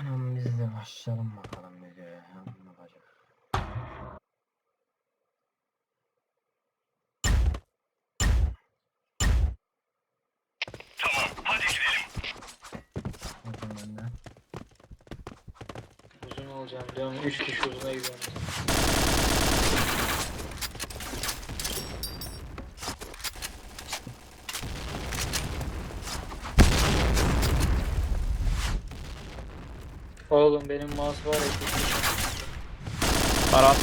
Anam biz de başlayalım bakalım videoya. Ne yapacak? Tamam hadi gidelim. Uzun olacağım diyorum. 3 kişi uzuna gidiyorum. Oğlum benim mouse var ya. Barat.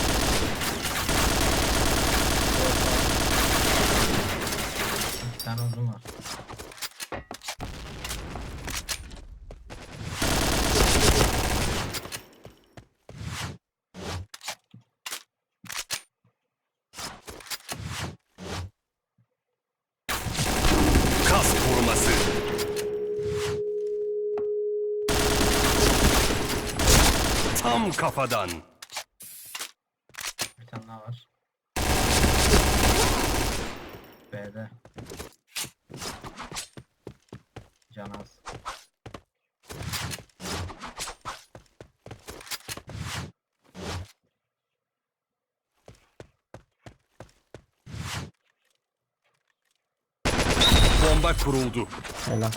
İki tane uzun var. Kas koruması. Tam kafadan. Bir tane daha var. B'de. Can az. Bomba kuruldu. Helal.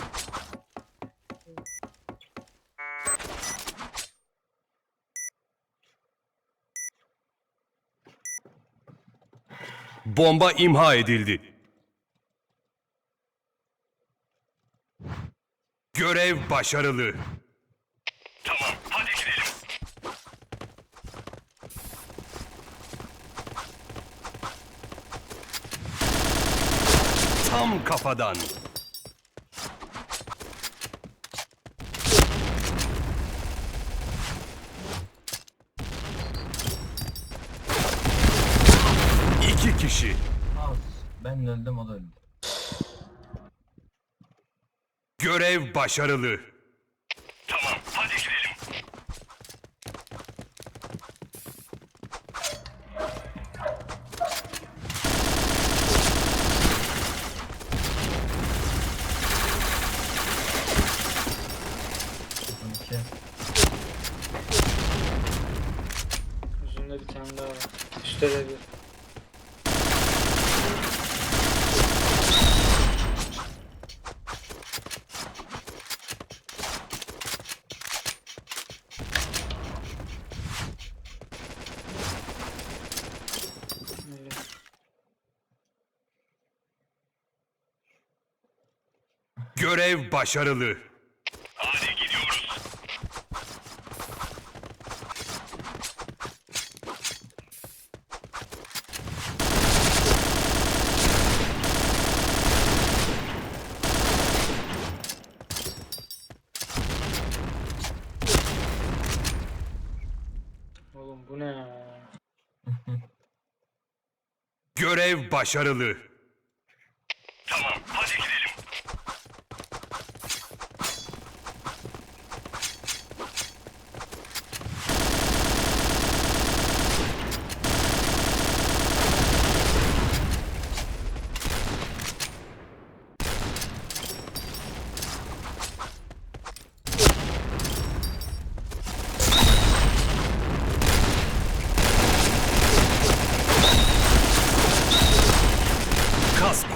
Bomba imha edildi. Görev başarılı. Tamam, hadi gidelim. Tam kafadan. İki kişi. Az. Ben öldüm o da öldü. Görev başarılı. Tamam, hadi gidelim. İki. Uzunda bir tane daha var. Üstte de bir. Görev başarılı. Hadi gidiyoruz. Oğlum bu ne ya? Görev başarılı.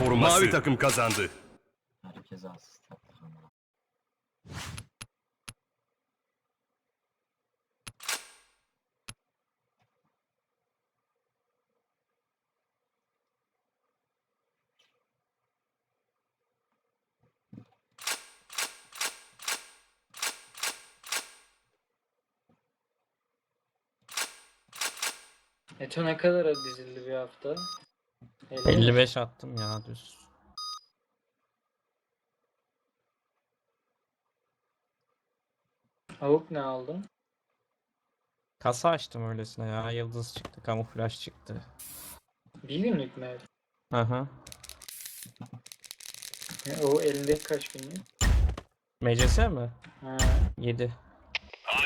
Koruması. Mavi takım kazandı. Herkese asist. Eto ne kadar dizildi bir hafta? 50. 55 attım ya düz. Avuk ne aldın? Kasa açtım öylesine ya. Yıldız çıktı, kamuflaj çıktı. Bir günlük mü? Aha. E, O elindeki kaç günlük? MCS mi? Ha. 7.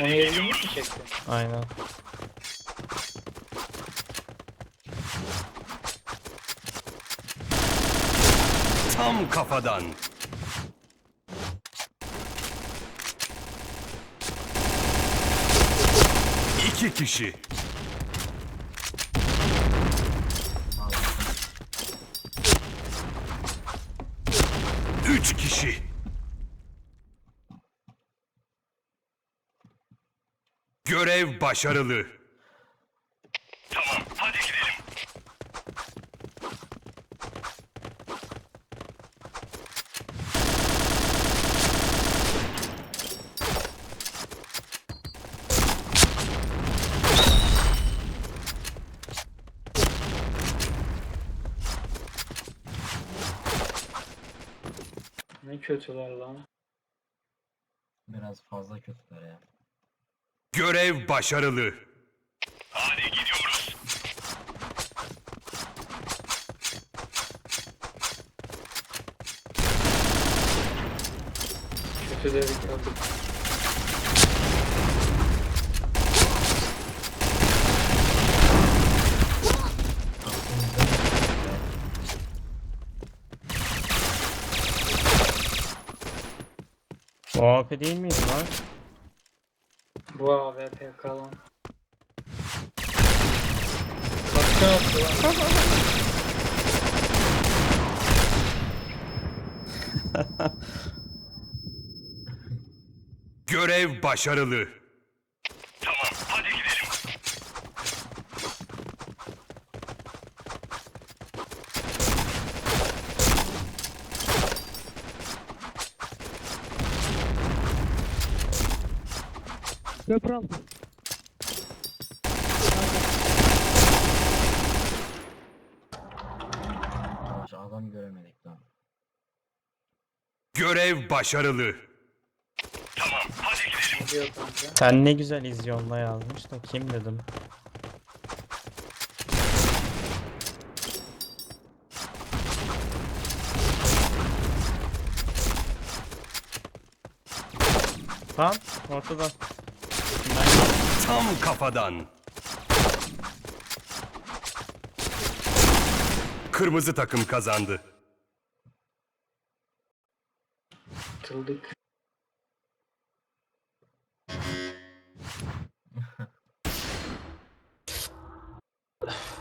Onu 7 günlük mü çektin? Aynen. Tam kafadan. İki kişi. Üç kişi. Görev başarılı. Kötüler lan. Biraz fazla kötüler ya. Görev başarılı. Hadi gidiyoruz. Kötü dedik. AP değil miydi lan? Bu AWP kalan. Kaçta attı lan? Görev başarılı. Köprü altı. Adam göremedik lan. Görev başarılı. Tamam, hadi gidelim. Kanka? Sen ne güzel izyonla yazmış da kim dedim. Tamam ortada. Tam kafadan. Kırmızı takım kazandı. Atıldık.